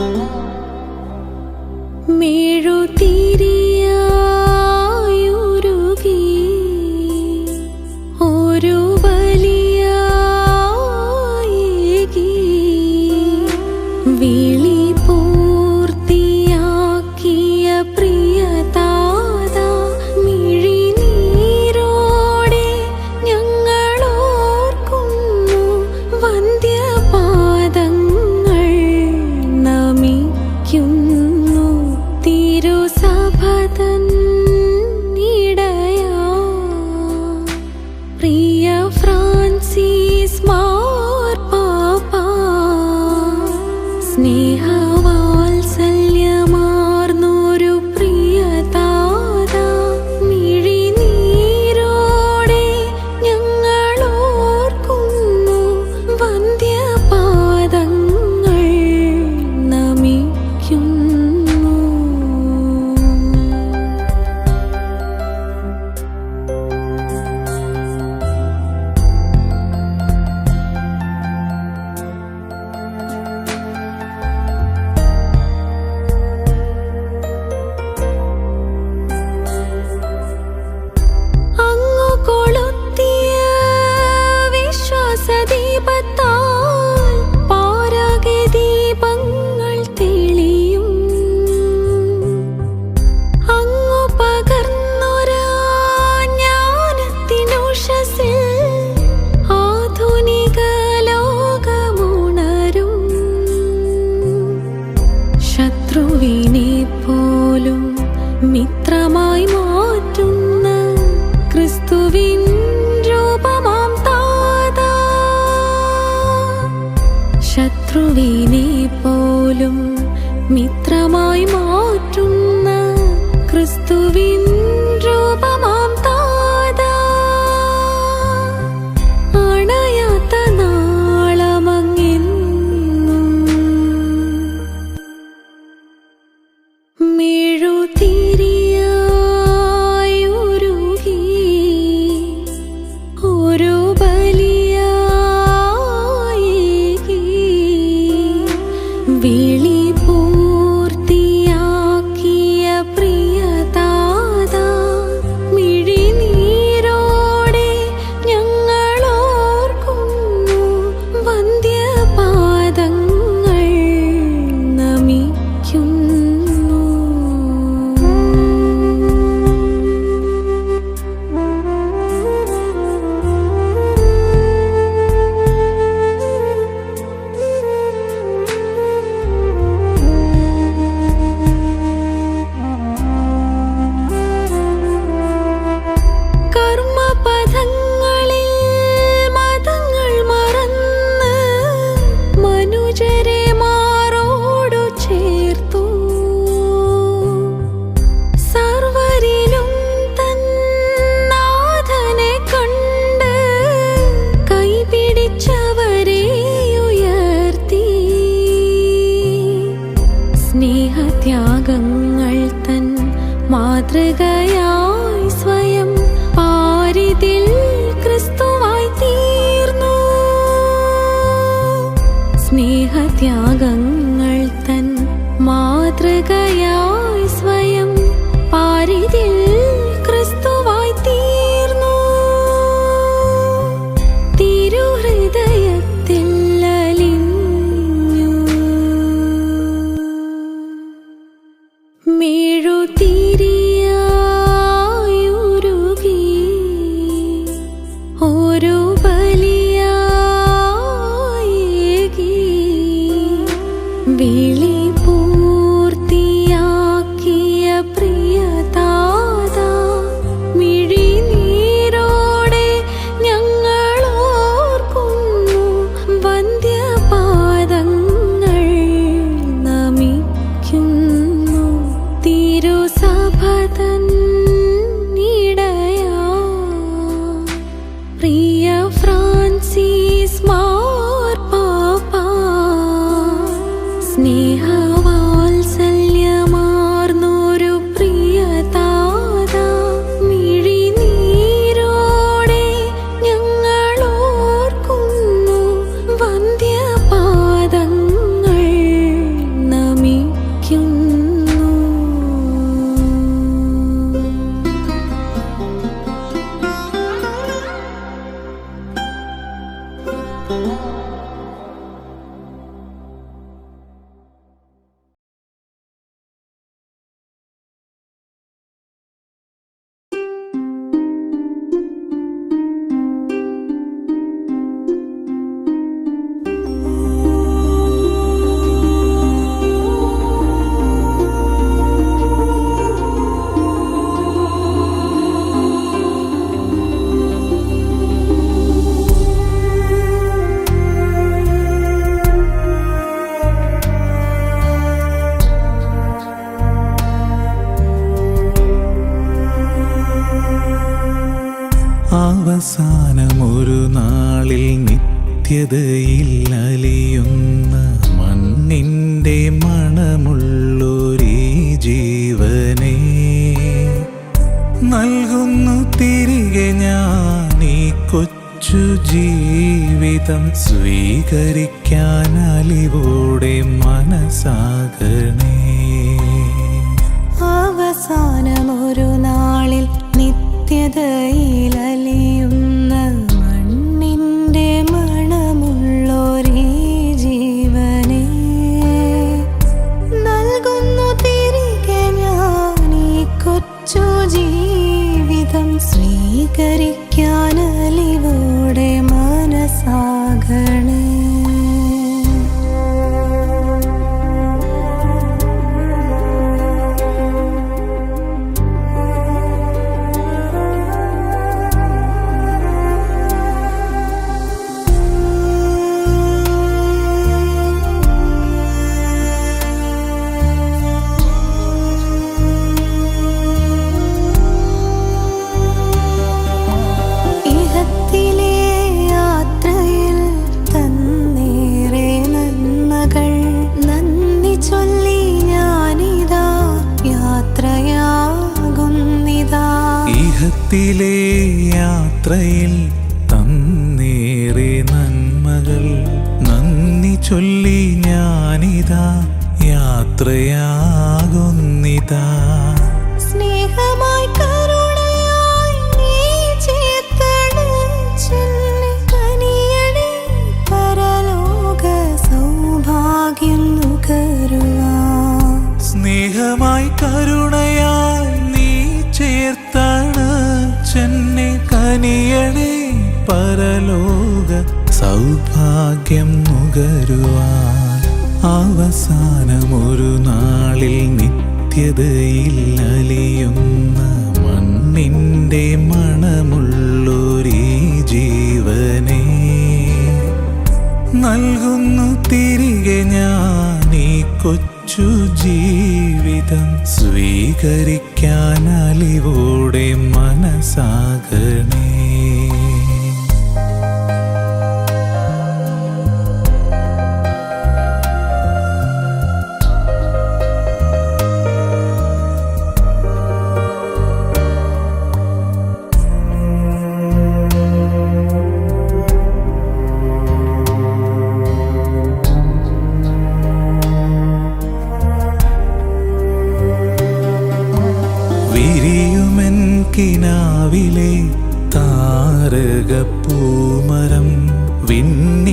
Oh. Me. സ്നേഹത്യാഗങ്ങൾ തൻ മാതൃകയായി മണ്ണിന്റെ മണമുള്ളൊരീ ജീവനെ നൽകുന്നു തിരികെ ഞാൻ ഈ കൊച്ചു ജീവിതം സ്വീകരിക്കാൻ അലിവോടെ മനസ്സാകണേ. അവസാനമൊരു യാത്രയിൽ തന്നേറെ നന്മകൾ. നന്ദി ചൊല്ലി ഞാനിതാ യാത്രയാകുന്നിതാ. സ്നേഹമായി പരലോക സൗഭാഗ്യം നുകരുവാൻ അവസാനമൊരു നാളിൽ നിത്യതയിൽ അലിയുന്ന മണ്ണിന്റെ മണമുള്ളൊരീ ജീവനെ നൽകുന്നു തിരികെ ഞാൻ ഈ കൊച്ചു ജീവിതം സ്വീകരിക്കാൻ അലിവോടെ മനസ്സാകണേ. കിനാവിലെ താരകപ്പൂമരം വിണ്ണിന്റെ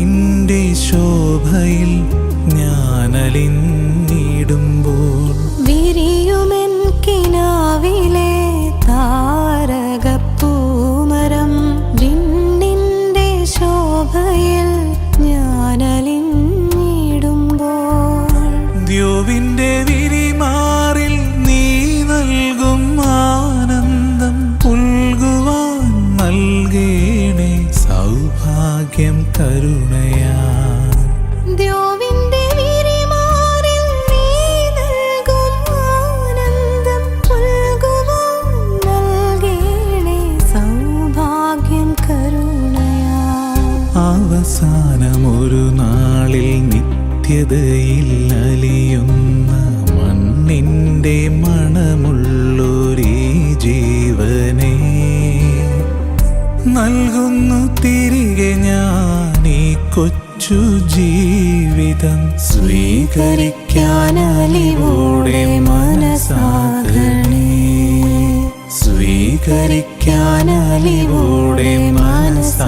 അവസാനമൊരു നാളിൽ നിത്യതയിൽ അലിയുന്ന മണ്ണിന്റെ മണമുള്ളൊരേ ജീവനെ. നൽകുന്നു തിരികെ ഞാൻ ഈ കൊച്ചു ജീവിതം. സ്വീകരിക്കാനലിവോടെ മനസാകണേ. സ്വീകരിക്കാനലിവോടെ സ്വീകരിക്കാൻ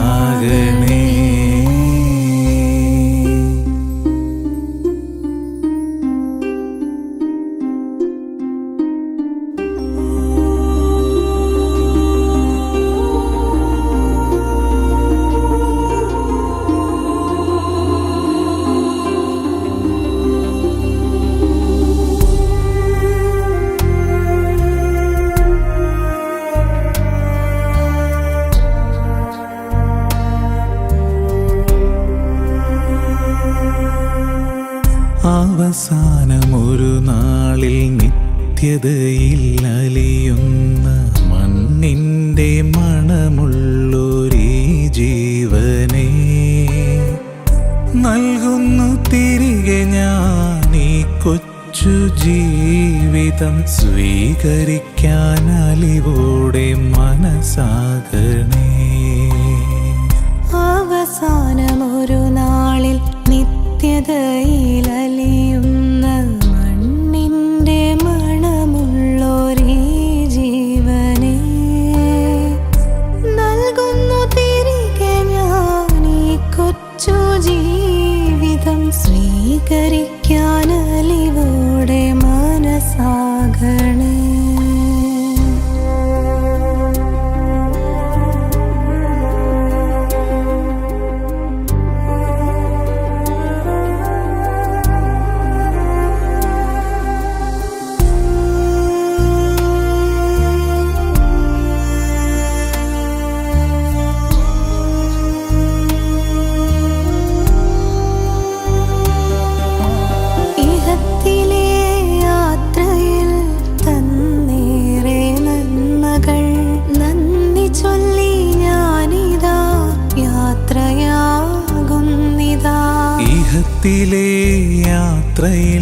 അവസാനമൊരു നാളിൽ നിത്യതയിൽ അലിയുന്ന മണ്ണിന്റെ മണമുള്ളൊരീ ജീവനെ നൽകുന്നു തിരികെ ഞാൻ ഈ കൊച്ചു ജീവിതം സ്വീകരിക്കാൻ അലിവോടെ മനസ്സാകണേ. അവസാനമൊരു നാളിൽ നിത്യതയിൽ സ്വീകരിക്കാൻ അലിവോടെ യാത്രയിൽ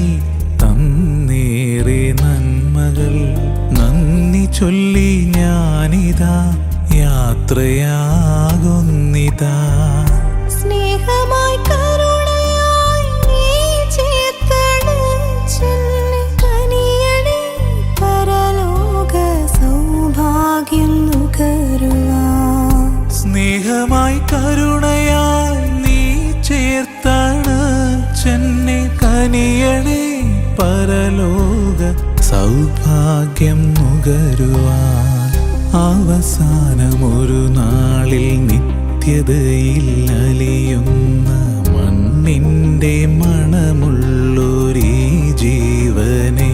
നുകരുവാൻ അവസാനമൊരു നാളിൽ നിത്യതയിൽ അലിയുന്ന മണ്ണിന്റെ മണമുള്ളൊരീ ജീവനെ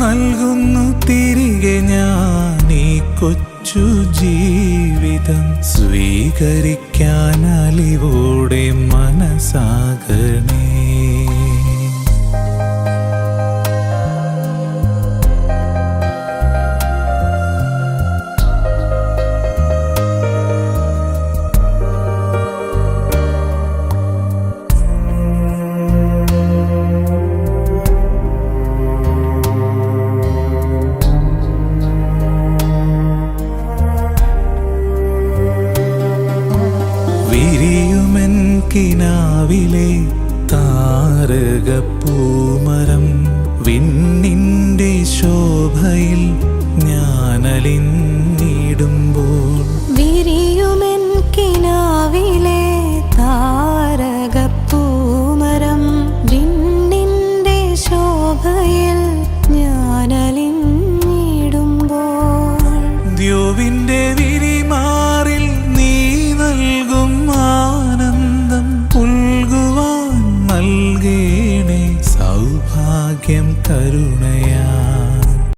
നൽകുന്നു തിരികെ ഞാൻ ഈ കൊച്ചു ജീവിതം സ്വീകരിക്കാൻ